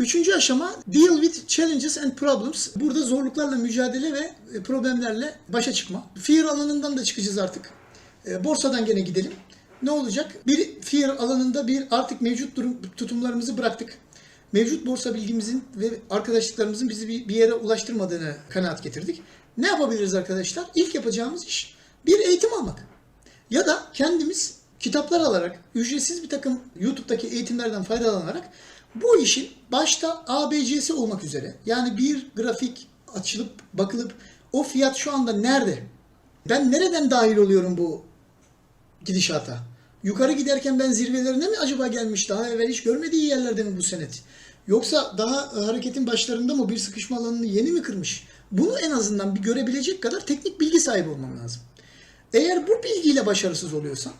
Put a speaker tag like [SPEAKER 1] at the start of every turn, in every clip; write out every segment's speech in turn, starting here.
[SPEAKER 1] Üçüncü aşama deal with challenges and problems. Burada zorluklarla mücadele ve e, problemlerle başa çıkma. Fear alanından da çıkacağız artık. E, Borsadan gene gidelim. Ne olacak? Bir fear alanında bir artık mevcut durum tutumlarımızı bıraktık. Mevcut borsa bilgimizin ve arkadaşlıklarımızın bizi bir, yere ulaştırmadığını kanaat getirdik. Ne yapabiliriz arkadaşlar? İlk yapacağımız iş bir eğitim almak. Ya da kendimiz kitaplar alarak, ücretsiz bir takım YouTube'daki eğitimlerden faydalanarak bu işin başta ABC'si olmak üzere yani bir grafik açılıp bakılıp o fiyat şu anda nerede? Ben nereden dahil oluyorum bu gidişata? Yukarı giderken ben zirvelerine mi acaba gelmiş? Daha evvel hiç görmediği yerlerde mi bu senet? Yoksa daha e, hareketin başlarında mı bir sıkışma alanını yeni mi kırmış? Bunu en azından bir görebilecek kadar teknik bilgi sahibi olmam lazım. Eğer bu bilgiyle başarısız oluyorsam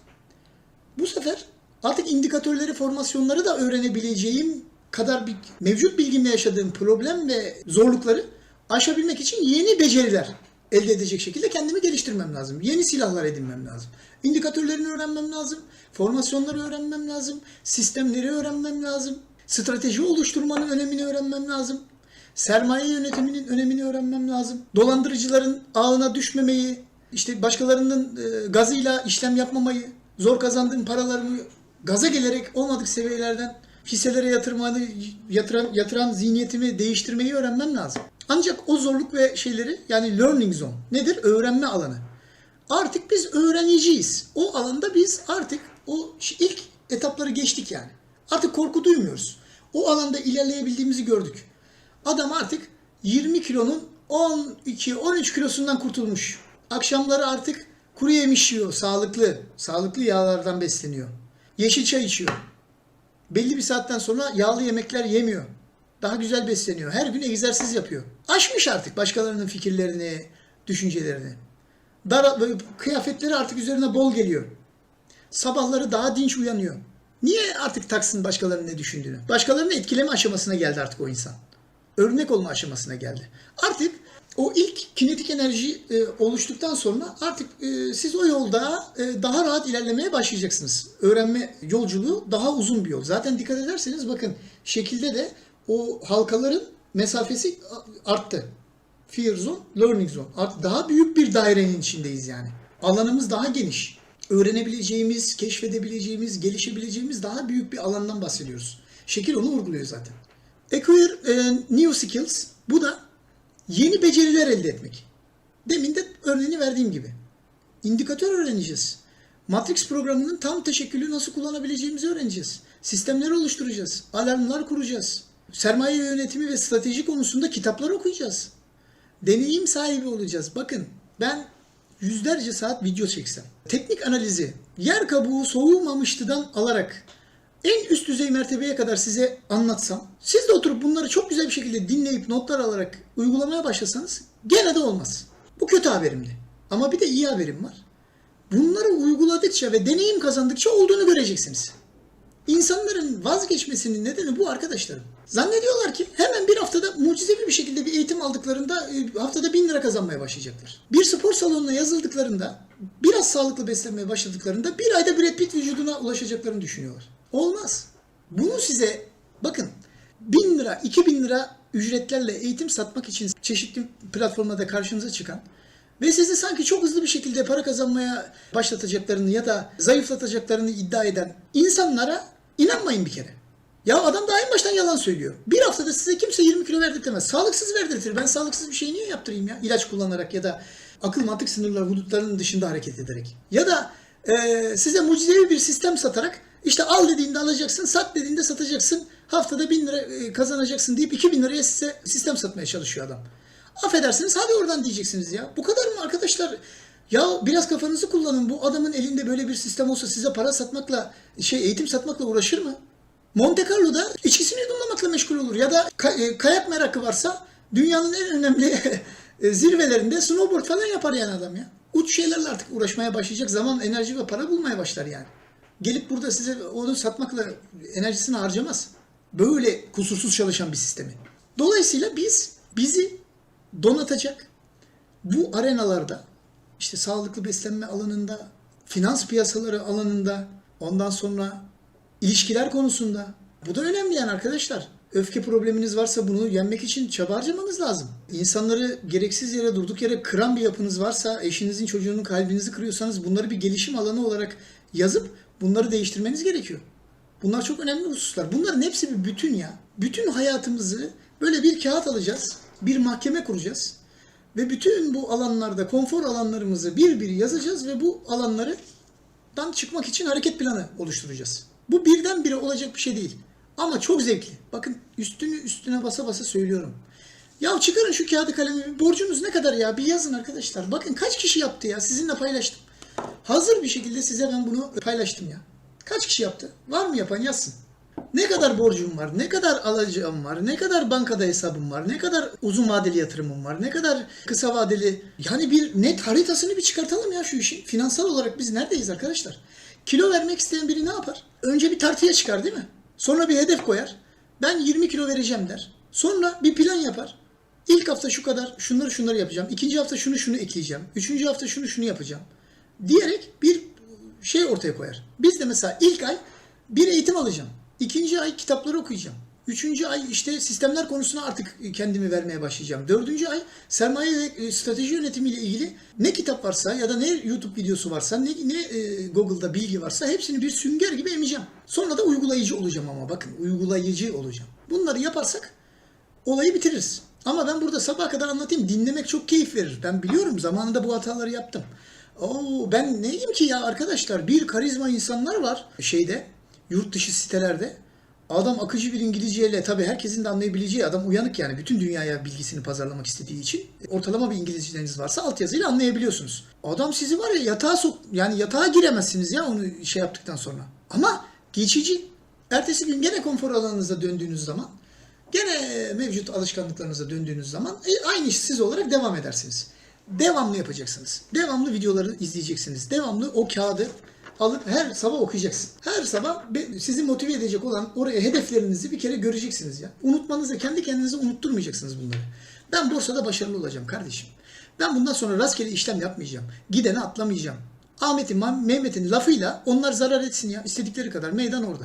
[SPEAKER 1] bu sefer artık indikatörleri, formasyonları da öğrenebileceğim kadar bir mevcut bilgimle yaşadığım problem ve zorlukları aşabilmek için yeni beceriler elde edecek şekilde kendimi geliştirmem lazım. Yeni silahlar edinmem lazım. İndikatörlerini öğrenmem lazım. Formasyonları öğrenmem lazım. Sistemleri öğrenmem lazım. Strateji oluşturmanın önemini öğrenmem lazım. Sermaye yönetiminin önemini öğrenmem lazım. Dolandırıcıların ağına düşmemeyi, işte başkalarının e, gazıyla işlem yapmamayı, zor kazandığım paralarımı gaza gelerek olmadık seviyelerden hisselere yatırmanı, yatıran, yatıran zihniyetimi değiştirmeyi öğrenmem lazım. Ancak o zorluk ve şeyleri yani learning zone nedir? Öğrenme alanı. Artık biz öğreniciyiz. O alanda biz artık o ilk etapları geçtik yani. Artık korku duymuyoruz. O alanda ilerleyebildiğimizi gördük. Adam artık 20 kilonun 12-13 kilosundan kurtulmuş. Akşamları artık kuru yemiş yiyor, sağlıklı, sağlıklı yağlardan besleniyor. Yeşil çay içiyor. Belli bir saatten sonra yağlı yemekler yemiyor. Daha güzel besleniyor. Her gün egzersiz yapıyor. Aşmış artık başkalarının fikirlerini, düşüncelerini. Dar, kıyafetleri artık üzerine bol geliyor. Sabahları daha dinç uyanıyor. Niye artık taksın başkalarının ne düşündüğünü? Başkalarını etkileme aşamasına geldi artık o insan. Örnek olma aşamasına geldi. Artık o ilk kinetik enerji e, oluştuktan sonra artık e, siz o yolda e, daha rahat ilerlemeye başlayacaksınız. Öğrenme yolculuğu daha uzun bir yol. Zaten dikkat ederseniz bakın şekilde de o halkaların mesafesi arttı. Fear zone, learning zone. Artık daha büyük bir dairenin içindeyiz yani. Alanımız daha geniş. Öğrenebileceğimiz, keşfedebileceğimiz, gelişebileceğimiz daha büyük bir alandan bahsediyoruz. Şekil onu vurguluyor zaten. Acquire e, new skills. Bu da yeni beceriler elde etmek. Demin de örneğini verdiğim gibi. İndikatör öğreneceğiz. Matrix programının tam teşekkülü nasıl kullanabileceğimizi öğreneceğiz. Sistemleri oluşturacağız. Alarmlar kuracağız. Sermaye yönetimi ve strateji konusunda kitaplar okuyacağız. Deneyim sahibi olacağız. Bakın ben yüzlerce saat video çeksem, teknik analizi yer kabuğu soğumamıştıdan alarak en üst düzey mertebeye kadar size anlatsam, siz de oturup bunları çok güzel bir şekilde dinleyip notlar alarak uygulamaya başlasanız gene de olmaz. Bu kötü haberimdi. Ama bir de iyi haberim var. Bunları uyguladıkça ve deneyim kazandıkça olduğunu göreceksiniz. İnsanların vazgeçmesinin nedeni bu arkadaşlarım. Zannediyorlar ki hemen bir haftada mucizevi bir şekilde bir eğitim aldıklarında e, haftada bin lira kazanmaya başlayacaklar. Bir spor salonuna yazıldıklarında, biraz sağlıklı beslenmeye başladıklarında bir ayda Brad Pitt vücuduna ulaşacaklarını düşünüyorlar. Olmaz. Bunu size bakın bin lira, iki bin lira ücretlerle eğitim satmak için çeşitli platformlarda karşınıza çıkan ve sizi sanki çok hızlı bir şekilde para kazanmaya başlatacaklarını ya da zayıflatacaklarını iddia eden insanlara inanmayın bir kere. Ya adam daha en baştan yalan söylüyor. Bir haftada size kimse 20 kilo verdirtemez. Sağlıksız verdirtir. Ben sağlıksız bir şey niye yaptırayım ya? İlaç kullanarak ya da akıl mantık sınırları hudutlarının dışında hareket ederek. Ya da e, size mucizevi bir sistem satarak işte al dediğinde alacaksın, sat dediğinde satacaksın. Haftada 1000 lira e, kazanacaksın deyip 2000 liraya size sistem satmaya çalışıyor adam. Affedersiniz hadi oradan diyeceksiniz ya. Bu kadar mı arkadaşlar? Ya biraz kafanızı kullanın. Bu adamın elinde böyle bir sistem olsa size para satmakla, şey eğitim satmakla uğraşır mı? Monte Carlo'da içkisini yudumlamakla meşgul olur. Ya da e, kayak merakı varsa dünyanın en önemli e, zirvelerinde snowboard falan yapar yani adam ya. Uç şeylerle artık uğraşmaya başlayacak zaman, enerji ve para bulmaya başlar yani. Gelip burada size onu satmakla enerjisini harcamaz. Böyle kusursuz çalışan bir sistemi. Dolayısıyla biz bizi donatacak bu arenalarda işte sağlıklı beslenme alanında, finans piyasaları alanında, ondan sonra ilişkiler konusunda. Bu da önemli yani arkadaşlar. Öfke probleminiz varsa bunu yenmek için çaba harcamanız lazım. İnsanları gereksiz yere durduk yere kıran bir yapınız varsa, eşinizin çocuğunun kalbinizi kırıyorsanız bunları bir gelişim alanı olarak yazıp bunları değiştirmeniz gerekiyor. Bunlar çok önemli hususlar. Bunların hepsi bir bütün ya. Bütün hayatımızı böyle bir kağıt alacağız, bir mahkeme kuracağız ve bütün bu alanlarda konfor alanlarımızı bir bir yazacağız ve bu alanları dan çıkmak için hareket planı oluşturacağız. Bu birdenbire olacak bir şey değil. Ama çok zevkli. Bakın üstünü üstüne basa basa söylüyorum. Ya çıkarın şu kağıdı kalemi. Borcunuz ne kadar ya? Bir yazın arkadaşlar. Bakın kaç kişi yaptı ya? Sizinle paylaştım. Hazır bir şekilde size ben bunu paylaştım ya. Kaç kişi yaptı? Var mı yapan yazsın. Ne kadar borcum var, ne kadar alacağım var, ne kadar bankada hesabım var, ne kadar uzun vadeli yatırımım var, ne kadar kısa vadeli... Yani bir net haritasını bir çıkartalım ya şu işin. Finansal olarak biz neredeyiz arkadaşlar? Kilo vermek isteyen biri ne yapar? Önce bir tartıya çıkar değil mi? Sonra bir hedef koyar. Ben 20 kilo vereceğim der. Sonra bir plan yapar. İlk hafta şu kadar şunları şunları yapacağım. İkinci hafta şunu şunu ekleyeceğim. Üçüncü hafta şunu şunu yapacağım. Diyerek bir şey ortaya koyar. Biz de mesela ilk ay bir eğitim alacağım. İkinci ay kitapları okuyacağım. Üçüncü ay işte sistemler konusuna artık kendimi vermeye başlayacağım. Dördüncü ay sermaye ve e, strateji yönetimiyle ilgili ne kitap varsa ya da ne YouTube videosu varsa ne, ne e, Google'da bilgi varsa hepsini bir sünger gibi emeceğim. Sonra da uygulayıcı olacağım ama bakın uygulayıcı olacağım. Bunları yaparsak olayı bitiririz. Ama ben burada sabaha kadar anlatayım. Dinlemek çok keyif verir. Ben biliyorum zamanında bu hataları yaptım. Oo, ben neyim ki ya arkadaşlar? Bir karizma insanlar var şeyde, yurt dışı sitelerde. Adam akıcı bir İngilizceyle tabii herkesin de anlayabileceği adam uyanık yani bütün dünyaya bilgisini pazarlamak istediği için ortalama bir İngilizceniz varsa altyazıyla anlayabiliyorsunuz. Adam sizi var ya yatağa sok yani yatağa giremezsiniz ya onu şey yaptıktan sonra. Ama geçici. Ertesi gün gene konfor alanınıza döndüğünüz zaman gene mevcut alışkanlıklarınıza döndüğünüz zaman e, aynı siz olarak devam edersiniz. Devamlı yapacaksınız. Devamlı videoları izleyeceksiniz. Devamlı o kağıdı alıp her sabah okuyacaksın. Her sabah sizi motive edecek olan oraya hedeflerinizi bir kere göreceksiniz ya. Unutmanızı, kendi kendinize unutturmayacaksınız bunları. Ben borsada başarılı olacağım kardeşim. Ben bundan sonra rastgele işlem yapmayacağım. Gidene atlamayacağım. Ahmet'in, Mehmet'in lafıyla onlar zarar etsin ya. istedikleri kadar. Meydan orada.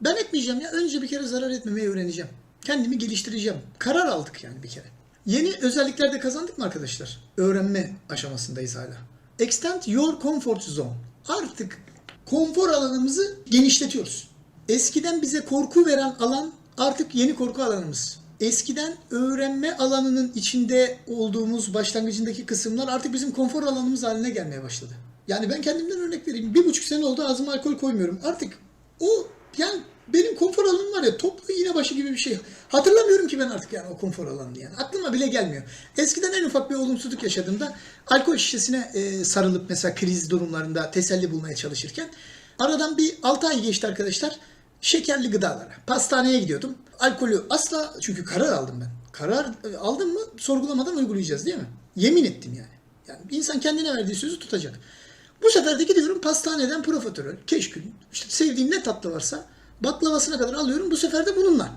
[SPEAKER 1] Ben etmeyeceğim ya. Önce bir kere zarar etmemeyi öğreneceğim. Kendimi geliştireceğim. Karar aldık yani bir kere. Yeni özellikler de kazandık mı arkadaşlar? Öğrenme aşamasındayız hala. Extend your comfort zone. Artık konfor alanımızı genişletiyoruz. Eskiden bize korku veren alan artık yeni korku alanımız. Eskiden öğrenme alanının içinde olduğumuz başlangıcındaki kısımlar artık bizim konfor alanımız haline gelmeye başladı. Yani ben kendimden örnek vereyim. Bir buçuk sene oldu ağzıma alkol koymuyorum. Artık o yani benim konfor alanım var ya toplu iğne başı gibi bir şey. Hatırlamıyorum ki ben artık yani o konfor alanını yani. Aklıma bile gelmiyor. Eskiden en ufak bir olumsuzluk yaşadığımda alkol şişesine e, sarılıp mesela kriz durumlarında teselli bulmaya çalışırken aradan bir 6 ay geçti arkadaşlar. Şekerli gıdalara. Pastaneye gidiyordum. Alkolü asla çünkü karar aldım ben. Karar e, aldım mı sorgulamadan uygulayacağız değil mi? Yemin ettim yani. Yani insan kendine verdiği sözü tutacak. Bu sefer de gidiyorum pastaneden profiterol, keşkül, işte sevdiğim ne tatlı varsa baklavasına kadar alıyorum. Bu sefer de bununla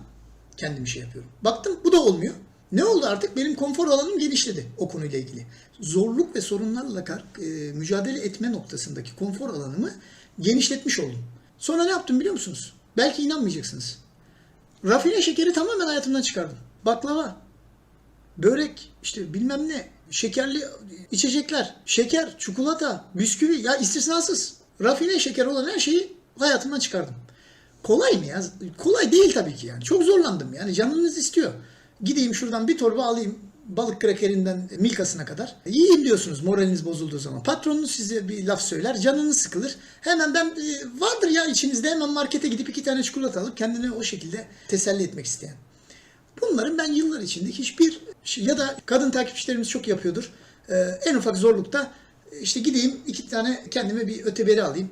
[SPEAKER 1] kendimi şey yapıyorum. Baktım bu da olmuyor. Ne oldu artık? Benim konfor alanım genişledi o konuyla ilgili. Zorluk ve sorunlarla e, mücadele etme noktasındaki konfor alanımı genişletmiş oldum. Sonra ne yaptım biliyor musunuz? Belki inanmayacaksınız. Rafine şekeri tamamen hayatımdan çıkardım. Baklava, börek, işte bilmem ne, şekerli içecekler, şeker, çikolata, bisküvi ya istisnasız. Rafine şeker olan her şeyi hayatımdan çıkardım. Kolay mı ya? Kolay değil tabii ki yani. Çok zorlandım yani canınız istiyor. Gideyim şuradan bir torba alayım balık krakerinden milkasına kadar. Yiyeyim diyorsunuz moraliniz bozulduğu zaman. Patronunuz size bir laf söyler, canınız sıkılır. Hemen ben e, vardır ya içinizde hemen markete gidip iki tane çikolata alıp kendini o şekilde teselli etmek isteyen. Bunların ben yıllar içinde hiçbir şey- ya da kadın takipçilerimiz çok yapıyordur. Ee, en ufak zorlukta e, işte gideyim iki tane kendime bir öteberi alayım.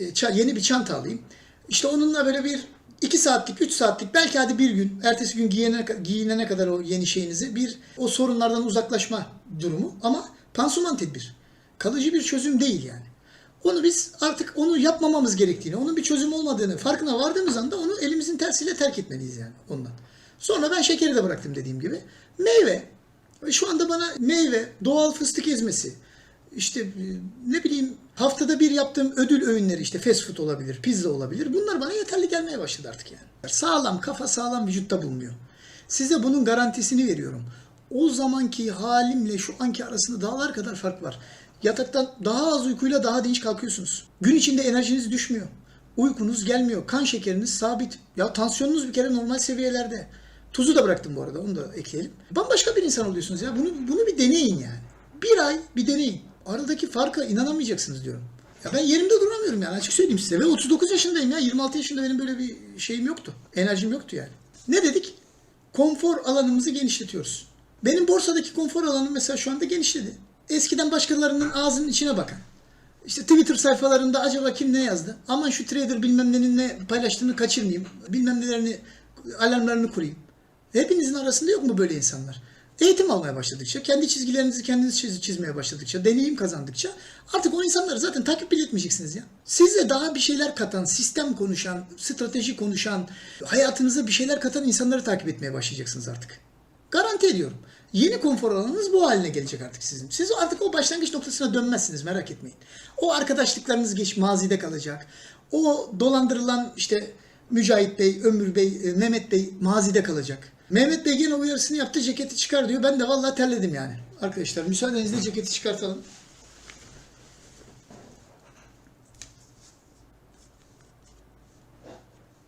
[SPEAKER 1] E, yeni bir çanta alayım. İşte onunla böyle bir iki saatlik, üç saatlik belki hadi bir gün, ertesi gün giyene, giyinene kadar o yeni şeyinizi bir o sorunlardan uzaklaşma durumu ama pansuman tedbir. Kalıcı bir çözüm değil yani. Onu biz artık onu yapmamamız gerektiğini, onun bir çözüm olmadığını farkına vardığımız anda onu elimizin tersiyle terk etmeliyiz yani ondan. Sonra ben şekeri de bıraktım dediğim gibi. Meyve. Şu anda bana meyve, doğal fıstık ezmesi, işte e, ne bileyim haftada bir yaptığım ödül öğünleri işte fast food olabilir, pizza olabilir. Bunlar bana yeterli gelmeye başladı artık yani. Sağlam kafa sağlam vücutta bulunuyor. Size bunun garantisini veriyorum. O zamanki halimle şu anki arasında dağlar kadar fark var. Yataktan daha az uykuyla daha dinç kalkıyorsunuz. Gün içinde enerjiniz düşmüyor. Uykunuz gelmiyor. Kan şekeriniz sabit. Ya tansiyonunuz bir kere normal seviyelerde. Tuzu da bıraktım bu arada. Onu da ekleyelim. Bambaşka bir insan oluyorsunuz ya. Bunu bunu bir deneyin yani. Bir ay bir deneyin. Aradaki farka inanamayacaksınız diyorum. Ya ben yerimde duramıyorum yani açık söyleyeyim size. Ve 39 yaşındayım ya. 26 yaşında benim böyle bir şeyim yoktu. Enerjim yoktu yani. Ne dedik? Konfor alanımızı genişletiyoruz. Benim borsadaki konfor alanım mesela şu anda genişledi. Eskiden başkalarının ağzının içine bakan. İşte Twitter sayfalarında acaba kim ne yazdı? Aman şu trader bilmem nenin ne paylaştığını kaçırmayayım. Bilmem nelerini, alarmlarını kurayım. Hepinizin arasında yok mu böyle insanlar? Eğitim almaya başladıkça, kendi çizgilerinizi kendiniz çiz- çizmeye başladıkça, deneyim kazandıkça artık o insanları zaten takip bile etmeyeceksiniz ya. Size daha bir şeyler katan, sistem konuşan, strateji konuşan, hayatınıza bir şeyler katan insanları takip etmeye başlayacaksınız artık. Garanti ediyorum. Yeni konfor alanınız bu haline gelecek artık sizin. Siz artık o başlangıç noktasına dönmezsiniz merak etmeyin. O arkadaşlıklarınız geç mazide kalacak. O dolandırılan işte Mücahit Bey, Ömür Bey, e, Mehmet Bey mazide kalacak. Mehmet Bey gene uyarısını yaptı ceketi çıkar diyor. Ben de vallahi terledim yani. Arkadaşlar müsaadenizle ceketi çıkartalım.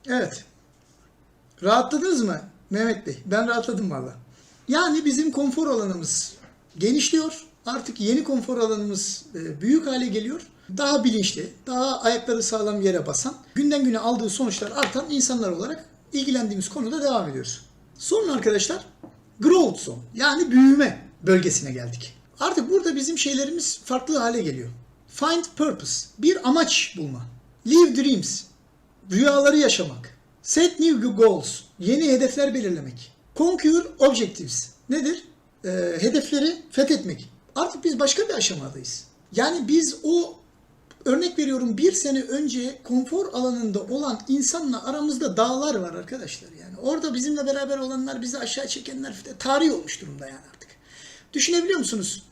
[SPEAKER 1] Evet. Rahatladınız mı Mehmet Bey? Ben rahatladım valla. Yani bizim konfor alanımız genişliyor. Artık yeni konfor alanımız e, büyük hale geliyor. Daha bilinçli, daha ayakları sağlam yere basan, günden güne aldığı sonuçlar artan insanlar olarak ilgilendiğimiz konuda devam ediyoruz. Sonra arkadaşlar growth zone yani büyüme bölgesine geldik. Artık burada bizim şeylerimiz farklı hale geliyor. Find purpose, bir amaç bulma. Live dreams, rüyaları yaşamak. Set new goals, yeni hedefler belirlemek. Conquer objectives, nedir? Ee, hedefleri fethetmek. Artık biz başka bir aşamadayız. Yani biz o örnek veriyorum bir sene önce konfor alanında olan insanla aramızda dağlar var arkadaşlar. Yani orada bizimle beraber olanlar bizi aşağı çekenler tarih olmuş durumda yani artık. Düşünebiliyor musunuz?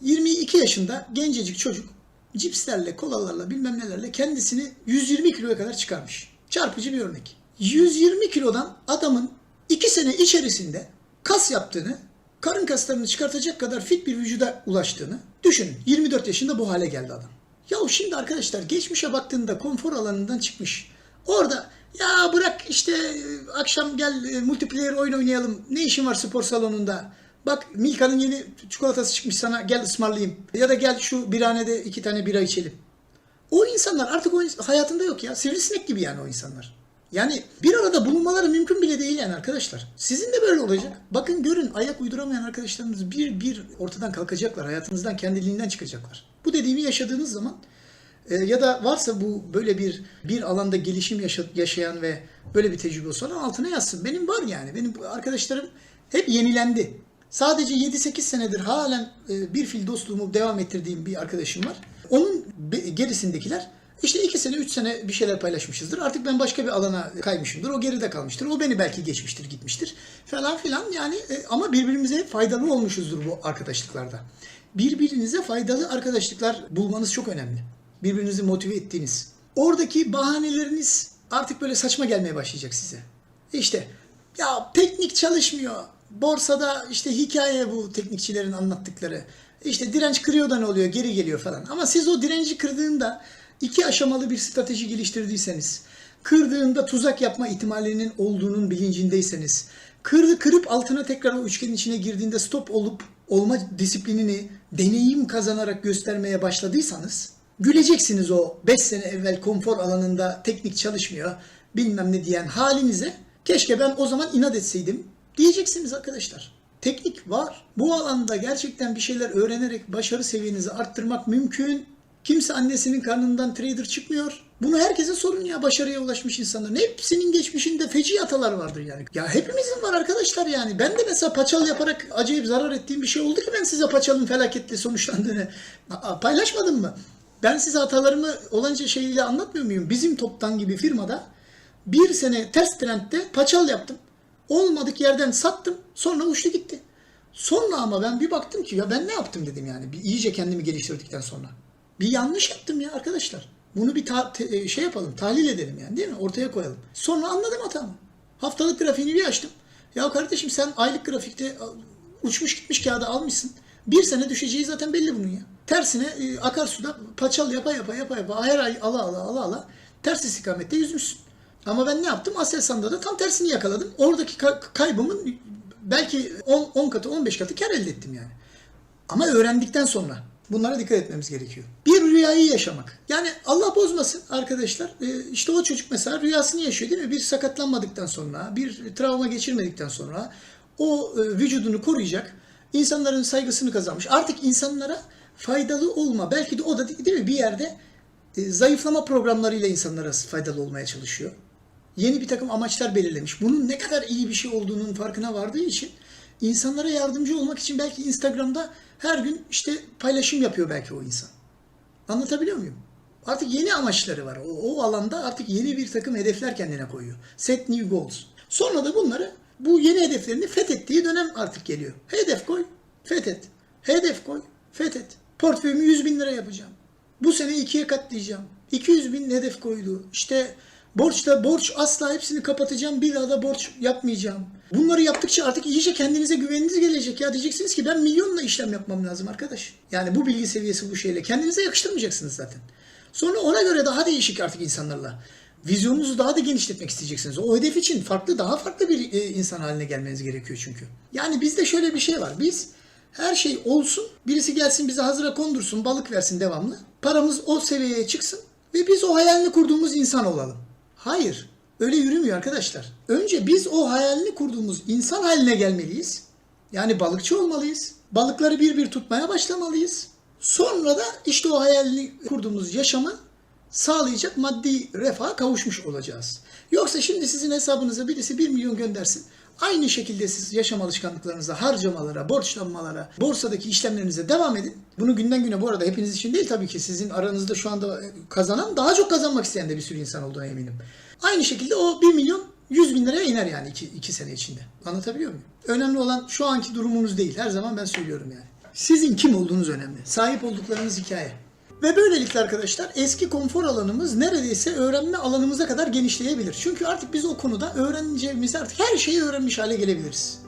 [SPEAKER 1] 22 yaşında gencecik çocuk cipslerle, kolalarla bilmem nelerle kendisini 120 kiloya kadar çıkarmış. Çarpıcı bir örnek. 120 kilodan adamın 2 sene içerisinde kas yaptığını, karın kaslarını çıkartacak kadar fit bir vücuda ulaştığını düşünün. 24 yaşında bu hale geldi adam. Ya şimdi arkadaşlar geçmişe baktığında konfor alanından çıkmış. Orada ya bırak işte e, akşam gel e, multiplayer oyun oynayalım. Ne işin var spor salonunda? Bak Milka'nın yeni çikolatası çıkmış sana gel ısmarlayayım. Ya da gel şu birhanede iki tane bira içelim. O insanlar artık o hayatında yok ya. Sivrisinek gibi yani o insanlar. Yani bir arada bulunmaları mümkün bile değil yani arkadaşlar. Sizin de böyle olacak. Bakın görün ayak uyduramayan arkadaşlarınız bir bir ortadan kalkacaklar. Hayatınızdan kendiliğinden çıkacaklar. Bu dediğimi yaşadığınız zaman e, ya da varsa bu böyle bir bir alanda gelişim yaşa- yaşayan ve böyle bir tecrübesi olan altına yazsın. Benim var yani. Benim arkadaşlarım hep yenilendi. Sadece 7-8 senedir halen e, bir fil dostluğumu devam ettirdiğim bir arkadaşım var. Onun gerisindekiler işte 2 sene 3 sene bir şeyler paylaşmışızdır. Artık ben başka bir alana kaymışımdır. O geride kalmıştır. O beni belki geçmiştir, gitmiştir falan filan. Yani e, ama birbirimize faydalı olmuşuzdur bu arkadaşlıklarda. Birbirinize faydalı arkadaşlıklar bulmanız çok önemli. Birbirinizi motive ettiğiniz. Oradaki bahaneleriniz artık böyle saçma gelmeye başlayacak size. İşte ya teknik çalışmıyor. Borsada işte hikaye bu teknikçilerin anlattıkları. İşte direnç kırıyor da ne oluyor geri geliyor falan. Ama siz o direnci kırdığında iki aşamalı bir strateji geliştirdiyseniz, kırdığında tuzak yapma ihtimalinin olduğunun bilincindeyseniz, kırdı kırıp altına tekrar o üçgenin içine girdiğinde stop olup olma disiplinini deneyim kazanarak göstermeye başladıysanız güleceksiniz o 5 sene evvel konfor alanında teknik çalışmıyor bilmem ne diyen halinize. Keşke ben o zaman inat etseydim diyeceksiniz arkadaşlar. Teknik var. Bu alanda gerçekten bir şeyler öğrenerek başarı seviyenizi arttırmak mümkün. Kimse annesinin karnından trader çıkmıyor. Bunu herkese sorun ya başarıya ulaşmış insanların. Hepsinin geçmişinde feci atalar vardır yani. Ya hepimizin var arkadaşlar yani. Ben de mesela paçal yaparak acayip zarar ettiğim bir şey oldu ki ben size paçalın felaketli sonuçlandığını paylaşmadım mı? Ben size hatalarımı olanca şeyiyle anlatmıyor muyum? Bizim toptan gibi firmada bir sene test trendde paçal yaptım. Olmadık yerden sattım. Sonra uçtu gitti. Sonra ama ben bir baktım ki ya ben ne yaptım dedim yani. Bir iyice kendimi geliştirdikten sonra. Bir yanlış yaptım ya arkadaşlar. Bunu bir ta- te- e, şey yapalım, tahlil edelim yani değil mi? Ortaya koyalım. Sonra anladım hatamı. Haftalık grafiğini bir açtım. Ya kardeşim sen aylık grafikte uçmuş gitmiş kağıdı almışsın. Bir sene düşeceği zaten belli bunun ya. Tersine e, akarsuda paçal yapa yapa yapa yapa her ay ala ala ala ala ters istikamette yüzmüşsün. Ama ben ne yaptım? Aselsan'da da tam tersini yakaladım. Oradaki ka- kaybımın belki 10, 10 katı 15 katı kar elde ettim yani. Ama öğrendikten sonra bunlara dikkat etmemiz gerekiyor. Bir rüyayı yaşamak. Yani Allah bozmasın arkadaşlar. Ee, işte o çocuk mesela rüyasını yaşıyor değil mi? Bir sakatlanmadıktan sonra, bir travma geçirmedikten sonra o e, vücudunu koruyacak. insanların saygısını kazanmış. Artık insanlara faydalı olma. Belki de o da değil mi? Bir yerde e, zayıflama programlarıyla insanlara faydalı olmaya çalışıyor yeni bir takım amaçlar belirlemiş. Bunun ne kadar iyi bir şey olduğunun farkına vardığı için insanlara yardımcı olmak için belki Instagram'da her gün işte paylaşım yapıyor belki o insan. Anlatabiliyor muyum? Artık yeni amaçları var. O, o alanda artık yeni bir takım hedefler kendine koyuyor. Set new goals. Sonra da bunları bu yeni hedeflerini fethettiği dönem artık geliyor. Hedef koy, fethet. Hedef koy, fethet. Portföyümü 100 bin lira yapacağım. Bu sene ikiye katlayacağım. 200 bin hedef koydu. İşte borçta borç asla hepsini kapatacağım. Bir daha da borç yapmayacağım. Bunları yaptıkça artık iyice kendinize güveniniz gelecek. Ya diyeceksiniz ki ben milyonla işlem yapmam lazım arkadaş. Yani bu bilgi seviyesi bu şeyle. Kendinize yakıştırmayacaksınız zaten. Sonra ona göre daha değişik artık insanlarla. Vizyonunuzu daha da genişletmek isteyeceksiniz. O hedef için farklı, daha farklı bir e, insan haline gelmeniz gerekiyor çünkü. Yani bizde şöyle bir şey var. Biz her şey olsun, birisi gelsin bize hazıra kondursun, balık versin devamlı. Paramız o seviyeye çıksın ve biz o hayalini kurduğumuz insan olalım. Hayır, öyle yürümüyor arkadaşlar. Önce biz o hayalini kurduğumuz insan haline gelmeliyiz. Yani balıkçı olmalıyız. Balıkları bir bir tutmaya başlamalıyız. Sonra da işte o hayalini kurduğumuz yaşamı sağlayacak maddi refaha kavuşmuş olacağız. Yoksa şimdi sizin hesabınıza birisi 1 milyon göndersin. Aynı şekilde siz yaşam alışkanlıklarınıza, harcamalara, borçlanmalara, borsadaki işlemlerinize devam edin. Bunu günden güne bu arada hepiniz için değil tabii ki sizin aranızda şu anda kazanan daha çok kazanmak isteyen de bir sürü insan olduğuna eminim. Aynı şekilde o 1 milyon 100 bin liraya iner yani 2, 2 sene içinde. Anlatabiliyor muyum? Önemli olan şu anki durumunuz değil. Her zaman ben söylüyorum yani. Sizin kim olduğunuz önemli. Sahip olduklarınız hikaye. Ve böylelikle arkadaşlar eski konfor alanımız neredeyse öğrenme alanımıza kadar genişleyebilir. Çünkü artık biz o konuda öğreneceğimiz artık her şeyi öğrenmiş hale gelebiliriz.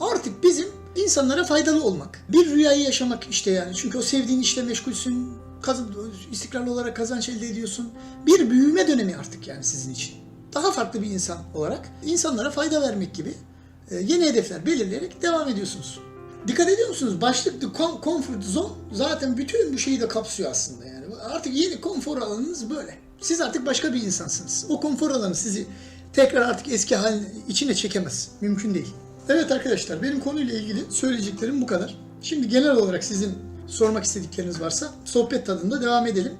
[SPEAKER 1] Artık bizim insanlara faydalı olmak. Bir rüyayı yaşamak işte yani. Çünkü o sevdiğin işle meşgulsün. Kazan, istikrarlı olarak kazanç elde ediyorsun. Bir büyüme dönemi artık yani sizin için. Daha farklı bir insan olarak insanlara fayda vermek gibi e, yeni hedefler belirleyerek devam ediyorsunuz. Dikkat ediyor musunuz? Başlık the com- comfort zone zaten bütün bu şeyi de kapsıyor aslında yani. Artık yeni konfor alanınız böyle. Siz artık başka bir insansınız. O konfor alanı sizi tekrar artık eski halin içine çekemez. Mümkün değil. Evet arkadaşlar benim konuyla ilgili söyleyeceklerim bu kadar. Şimdi genel olarak sizin sormak istedikleriniz varsa sohbet tadında devam edelim.